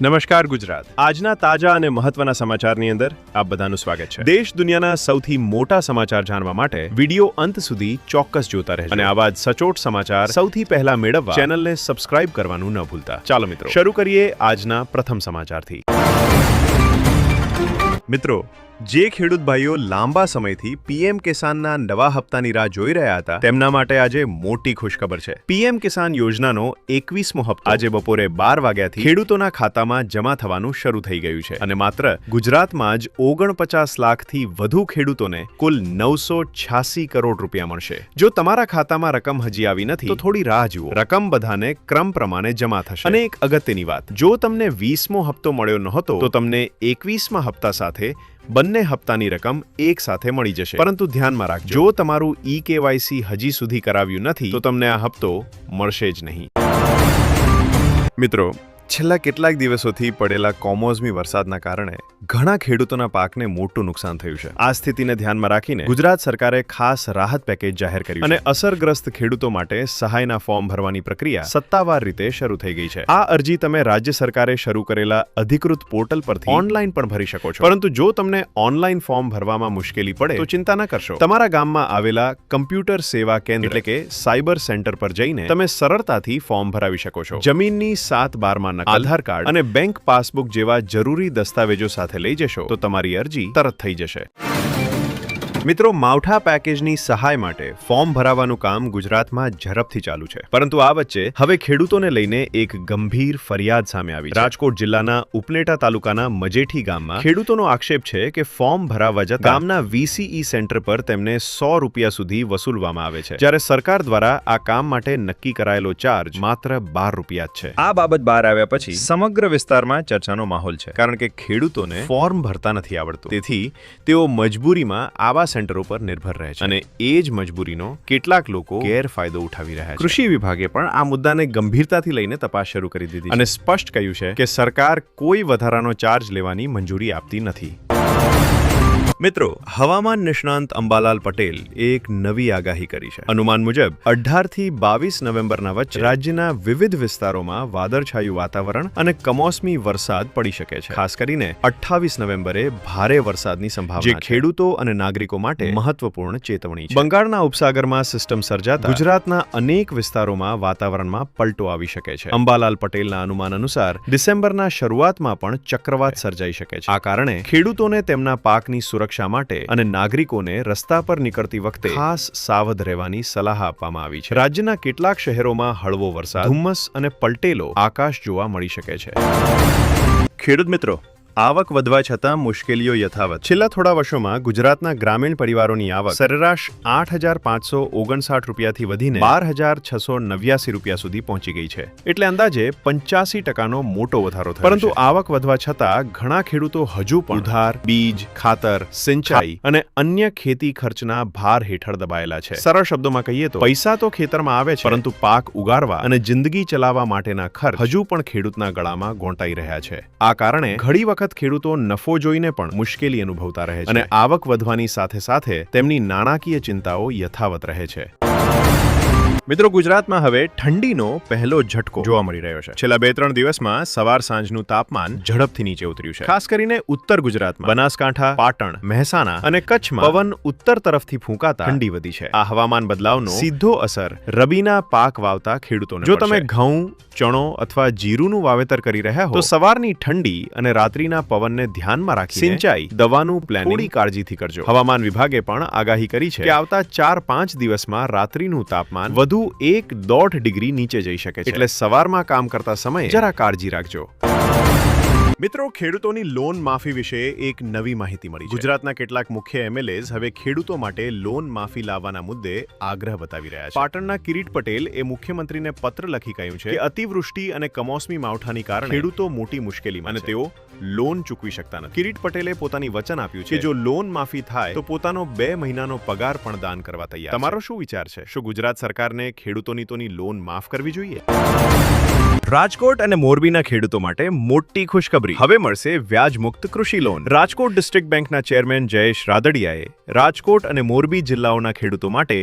નમસ્કાર ગુજરાત. આજના તાજા અને મહત્વના સમાચારની અંદર આપ બધાનું સ્વાગત છે. દેશ દુનિયાના સૌથી મોટા સમાચાર જાણવા માટે વિડિયો અંત સુધી ચોક્કસ જોતા રહેજો. અને આવા જ સચોટ સમાચાર સૌથી પહેલા મેળવવા ચેનલને સબસ્ક્રાઇબ કરવાનું ન ભૂલતા. ચાલો મિત્રો. શરૂ કરીએ આજના પ્રથમ સમાચારથી. મિત્રો જે ખેડૂત ભાઈઓ લાંબા સમયથી પીએમ કિસાનના નવા હપ્તાની રાહ જોઈ રહ્યા હતા, તેમના માટે આજે મોટી ખુશખબર છે. પીએમ કિસાન યોજનાનો એકવીસમો હપ્તો આજે બપોરે બાર વાગ્યાથી ખેડૂતોના ખાતામાં જમા થવાનું શરૂ થઈ ગયું છે અને માત્ર ગુજરાતમાં જ ઓગણપચાસ લાખથી વધુ ખેડૂતોને કુલ નવસો છ્યાસી કરોડ રૂપિયા મળશે. જો તમારા ખાતામાં રકમ હજી આવી નથી, તો થોડી રાહ જુઓ. રકમ બધાને ક્રમ પ્રમાણે જમા થશે. અને એક અગત્યની વાત, જો તમને વીસમો હપ્તો મળ્યો નહોતો, તો તમને એકવીસમા હપ્તા સાથે બંને હપ્તાની રકમ એક સાથે મળી જશે. પરંતુ ધ્યાનમાં રાખજો, જો તમારું ઈ કેવાયસી હજી સુધી કરાવ્યું નથી, તો તમને આ હપ્તો મળશે જ નહીં. મિત્રો છેલ્લા કેટલાક દિવસોથી પડેલા કોમોસમી વરસાદના કારણે ઘણા ખેડૂતોના પાકને મોટું નુકસાન થયું છે. આ સ્થિતિને ધ્યાનમાં રાખીને ગુજરાત સરકારે ખાસ રાહત પેકેજ જાહેર કર્યું અને અસરગ્રસ્ત ખેડૂતો માટે સહાયના ફોર્મ ભરવાની પ્રક્રિયા સત્તાવાર રીતે શરૂ થઈ ગઈ છે. આ અરજી તમે રાજ્ય સરકારે શરૂ કરેલા અધિકૃત પોર્ટલ પરથી ઓનલાઈન પણ ભરી શકો છો. પરંતુ જો તમને ઓનલાઈન ફોર્મ ભરવામાં મુશ્કેલી પડે તો ચિંતા ન કરશો. તમારા ગામમાં આવેલા કમ્પ્યુટર સેવા કેન્દ્ર એટલે કે સાયબર સેન્ટર પર જઈને તમે સરળતાથી ફોર્મ ભરાવી શકો છો. જમીનની સાત બારમાં આધાર કાર્ડ અને બેંક પાસબુક જેવા જરૂરી દસ્તાવેજો સાથે લઈ જશો તો તમારી અરજી તરત થઈ જશે. મિત્રો, માવઠા પેકેજની સહાય માટે ફોર્મ ભરાવાનું કામ ગુજરાતમાં ઝડપથી ચાલુ છે. પરંતુ આ વચ્ચે હવે ખેડૂતોને લઈને એક ગંભીર ફરિયાદ સામે આવી રાજકોટ જિલ્લાના ઉપલેટા તાલુકાના મજેઠી ગામમાં ખેડૂતોનો આક્ષેપ છે કે ફોર્મ ભરાવવા જતા ગામના વીસીઈ સેન્ટર પર તેમને સો રૂપિયા સુધી વસૂલવામાં આવે છે. જ્યારે સરકાર દ્વારા આ કામ માટે નક્કી કરાયેલો ચાર્જ માત્ર બાર રૂપિયા છે. આ બાબત બહાર આવ્યા પછી સમગ્ર વિસ્તારમાં ચર્ચાનો માહોલ છે. કારણ કે ખેડૂતોને ફોર્મ ભરતા નથી આવડતું. તેથી તેઓ મજબૂરીમાં આવા સેન્ટરો ઉપર નિર્ભર રહે છે. અને એ જ મજબૂરીનો કેટલાક લોકો ગેરફાયદો ઉઠાવી રહ્યા છે. કૃષિ વિભાગે પણ આ મુદ્દાને ગંભીરતાથી લઈને તપાસ શરૂ કરી દીધી અને સ્પષ્ટ કહ્યું છે કે સરકાર કોઈ વધારાનો ચાર્જ લેવાની મંજૂરી આપતી નથી. મિત્રો હવામાન નિષ્ણાંત અંબાલાલ પટેલ એક નવી આગાહી કરી છે. અનુમાન મુજબ અઢારથી બાવીસ નવેમ્બરના વચ્ચે રાજ્યના વિવિધ વિસ્તારોમાં વાદળછાયું વાતાવરણ અને કમોસમી વરસાદ પડી શકે છે. ખાસ કરીને અઠ્ઠાવીસ નવેમ્બરે ભારે વરસાદની સંભાવના જે ખેડૂતો અને નાગરિકો માટે મહત્વપૂર્ણ ચેતવણી છે. બંગાળના ઉપસાગરમાં સિસ્ટમ સર્જાતા ગુજરાતના અનેક વિસ્તારોમાં વાતાવરણમાં પલટો આવી શકે છે. અંબાલાલ પટેલના અનુમાન અનુસાર ડિસેમ્બરના શરૂઆતમાં પણ ચક્રવાત સર્જાઈ શકે છે. આ કારણે ખેડૂતોને તેમના પાકની સુરક્ષા સુરક્ષા માટે અને નાગરિકોને રસ્તા પર નીકળતી વખતે ખાસ સાવધ રહેવાની સલાહ આપવામાં આવી છે. રાજ્યના કેટલાક શહેરોમાં હળવો વરસાદ, ધુમ્મસ અને પલટેલો આકાશ જોવા મળી શકે છે. ખેડૂત મિત્રો આવક વધવા છતાં મુશ્કેલીઓ યથાવત. છેલ્લા થોડા વર્ષોમાં ગુજરાતના ગ્રામીણ પરિવારોની આવક સરેરાશ આઠ હજાર પાંચસો ઓગણસાઠ રૂપિયાથી વધીને બાર હજાર છસો નવ્યાસી રૂપિયા સુધી પહોંચી ગઈ છે. એટલે અંદાજે પંચ્યાસી ટકાનો મોટો વધારો થયો પરંતુ આવક વધવા છતાં ઘણા ખેડૂતો હજુ પણ ઉધાર બીજ ખાતર સિંચાઈ અને અન્ય ખેતી ખર્ચના ભાર હેઠળ દબાયેલા છે. સરળ શબ્દોમાં કહીએ તો પૈસા તો ખેતરમાં આવે છે પરંતુ પાક ઉગારવા અને જિંદગી ચલાવવા માટેના ખર્ચ હજુ પણ ખેડૂતના ગળામાં ગોંટાઈ રહ્યા છે. આ કારણે ઘણી વખત વખત ખેડૂતો નફો જોઈને પણ મુશ્કેલી અનુભવતા રહે છે અને આવક વધવાની સાથે સાથે તેમની નાણાકીય ચિંતાઓ યથાવત રહે છે. મિત્રો ગુજરાતમાં હવે ઠંડીનો પહેલો ઝટકો જોવા મળી રહ્યો છે. છેલ્લા બે ત્રણ દિવસમાં સવાર સાંજનું તાપમાન ઝડપથી નીચે ઉતર્યું છે. ખાસ કરીને ઉત્તર ગુજરાતમાં બનાસકાંઠા પાટણ મહેસાણા અને કચ્છમાં પવન ઉત્તર તરફથી ફૂંકાતા ઠંડી વધી છે. આ હવામાન બદલાવનો સીધો અસર રબીના પાક વાવતા ખેડૂતોને જો તમે ઘઉં ચણો અથવા જીરુનું વાવેતર કરી રહ્યા હો તો સવારની ઠંડી અને રાત્રિના પવનને ધ્યાનમાં રાખી સિંચાઈ દવાનું પ્લાનિંગ થોડી કાળજીથી કરજો. હવામાન વિભાગે પણ આગાહી કરી છે કે આવતા ચાર પાંચ દિવસમાં રાત્રિનું તાપમાન વધુ એક દોઢ ડિગ્રી નીચે જઈ શકે છે. એટલે સવારમાં કામ કરતા સમયે જરા કાળજી રાખજો. મિત્રો ખેડૂતોની લોન માફી વિશે એક નવી માહિતી મળી છે. ગુજરાતના કેટલાક મુખ્ય એમએલએઝ હવે ખેડૂતો માટે લોન માફી લાવવાના મુદ્દે આગ્રહ બતાવી રહ્યા છે. પાટણના કિરીટ પટેલ એ મુખ્યમંત્રીને પત્ર લખી કહ્યું છે કે અતિવૃષ્ટિ અને કમોસમી માવઠાની કારણે ખેડૂતો મોટી મુશ્કેલીમાં અને તેઓ લોન ચૂકવી શકતા નથી. કિરીટ પટેલે પોતાની વચન આપ્યું છે કે જો લોન માફી થાય તો પોતાનો બે મહિનાનો પગાર પણ દાન કરવા તૈયાર તમારો શું વિચાર છે? શું ગુજરાત સરકારને ખેડૂતોની તોની લોન માફ કરવી જોઈએ? રાજકોટ અને મોરબીના ખેડૂતો માટે મોટી ખુશખબરી. હવે મળશે વ્યાજમુક્ત કૃષિ લોન. રાજકોટ ડિસ્ટ્રિક્ટ બેંકના ચેરમેન જયેશ રાદડિયાએ રાજકોટ અને મોરબી જિલ્લાઓના ખેડૂતો માટે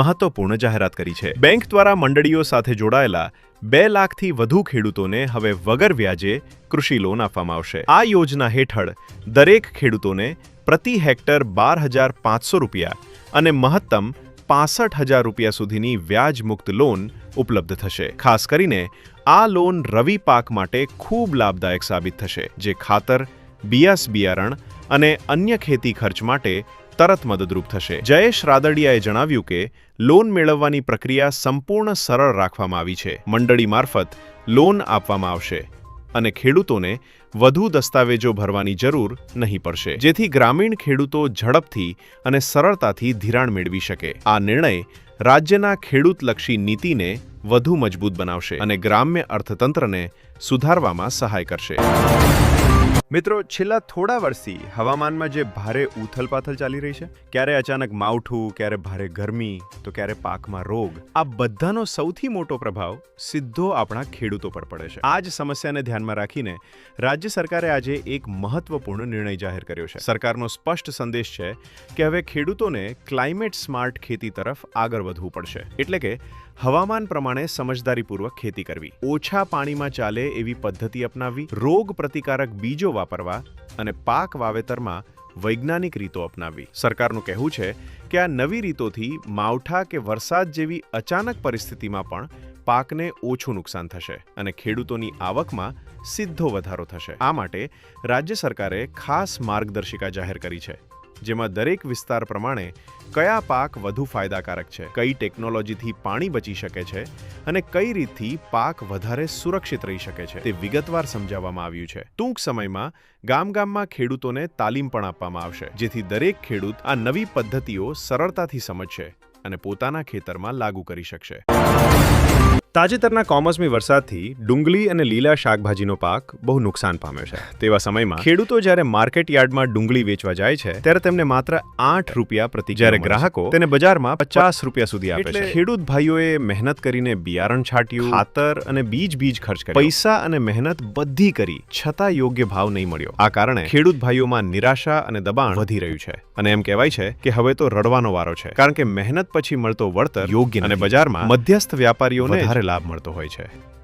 મહત્વપૂર્ણ જાહેરાત કરી છે. બેંક દ્વારા મંડળીઓ સાથે જોડાયેલા બે લાખથી વધુ ખેડૂતોને હવે વગર વ્યાજે કૃષિ લોન આપવામાં આવશે. આ યોજના હેઠળ દરેક ખેડૂતોને પ્રતિ હેક્ટર બાર હજાર પાંચસો રૂપિયા અને મહત્તમ પાસઠ હજાર રૂપિયા સુધીની વ્યાજમુક્ત લોન ઉપલબ્ધ થશે. ખાસ કરીને આ લોન રવિ પાક માટે ખૂબ લાભદાયક સાબિત થશે, જે ખાતર, બિયાસ બિયારણ અને અન્ય ખેતી ખર્ચ માટે તરત મદદરૂપ થશે. જયેશ રાદડિયાએ જણાવ્યું કે, લોન મેળવવાની પ્રક્રિયા સંપૂર્ણ સરળ રાખવામાં આવી છે. મંડળી મારફત લોન આપવામાં આવશે. અને ખેડૂતોને વધુ દસ્તાવેજો ભરવાની જરૂર નહીં પડશે, જેથી ગ્રામીણ ખેડૂતો ઝડપથી અને સરળતાથી ધિરાણ મેળવી શકે. આ નિર્ણય રાજ્યના ખેડૂતલક્ષી નીતિને વધુ મજબૂત બનાવશે અને ગ્રામ્ય અર્થતંત્રને સુધારવામાં સહાય કરશે. મિત્રો, છેલ્લા થોડા વર્ષથી હવામાનમાં જે ભારે ઉથલપાથલ ચાલી રહી છે, ક્યારે અચાનક માવઠું, ક્યારે ભારે ગરમી, તો ક્યારે પાકમાં રોગ, આ બધાનો સૌથી મોટો પ્રભાવ સીધો આપણા ખેડૂતો પર પડે છે. આ જ સમસ્યાને ધ્યાનમાં રાખીને રાજ્ય સરકારે આજે એક મહત્વપૂર્ણ નિર્ણય જાહેર કર્યો છે. સરકારનો સ્પષ્ટ સંદેશ છે કે હવે ખેડૂતોને ક્લાઇમેટ સ્માર્ટ ખેતી તરફ આગળ વધવું પડશે. એટલે કે હવામાન પ્રમાણે સમજદારીપૂર્વક ખેતી કરવી. ઓછા પાણીમાં ચાલે એવી પદ્ધતિ અપનાવવી, રોગ પ્રતિકારક બીજો વાપરવા અને પાક વાવેતરમાં વૈજ્ઞાનિક રીતો અપનાવવી. સરકારનું કહેવું છે કે આ નવી રીતોથી માવઠા કે વરસાદ જેવી અચાનક પરિસ્થિતિમાં પણ પાકને ઓછું નુકસાન થશે અને ખેડૂતોની આવકમાં સીધો વધારો થશે. આ માટે રાજ્ય સરકારે ખાસ માર્ગદર્શિકા જાહેર કરી છે. જેમાં દરેક વિસ્તાર પ્રમાણે કયા પાક વધુ ફાયદાકારક છે, કઈ ટેકનોલોજીથી પાણી બચી શકે છે અને કઈ રીતથી પાક વધારે સુરક્ષિત રહી શકે છે તે વિગતવાર સમજાવવામાં આવ્યું છે. ટૂંક સમયમાં ગામ ગામમાં ખેડૂતોને તાલીમ પણ આપવામાં આવશે, જેથી દરેક ખેડૂત આ નવી પદ્ધતિઓ સરળતાથી સમજશે અને પોતાના ખેતરમાં લાગુ કરી શકશે. તાજેતરના કોમર્સમી વરસાદથી ડુંગળી અને લીલા શાકભાજીનો પાક બહુ નુકસાન પામ્યો છે. તેવા સમયમાં ખેડૂતો જ્યારે માર્કેટ યાર્ડમાં ડુંગળી વેચવા જાય છે ત્યારે તેમને માત્ર આઠ રૂપિયા પ્રતિ જ્યારે ગ્રાહકો તેને બજારમાં પચાસ રૂપિયા સુધી આપે છે. ખેડૂત ભાઈઓએ મહેનત કરીને બિયારણ છાંટ્યું ખાતર અને બીજ બીજ ખર્ચ કર્યો. પૈસા અને મહેનત બધી કરી છતાં યોગ્ય ભાવ નહીં મળ્યો. આ કારણે ખેડૂત ભાઈઓમાં નિરાશા અને દબાણ વધી રહ્યું છે. અને એમ કહેવાય છે કે હવે તો રડવાનો વારો છે. કારણ કે મહેનત પછી મળતો વળતર યોગ્ય અને બજારમાં મધ્યસ્થ વ્યાપારીઓને વધારે લાભ મળતો હોય છે.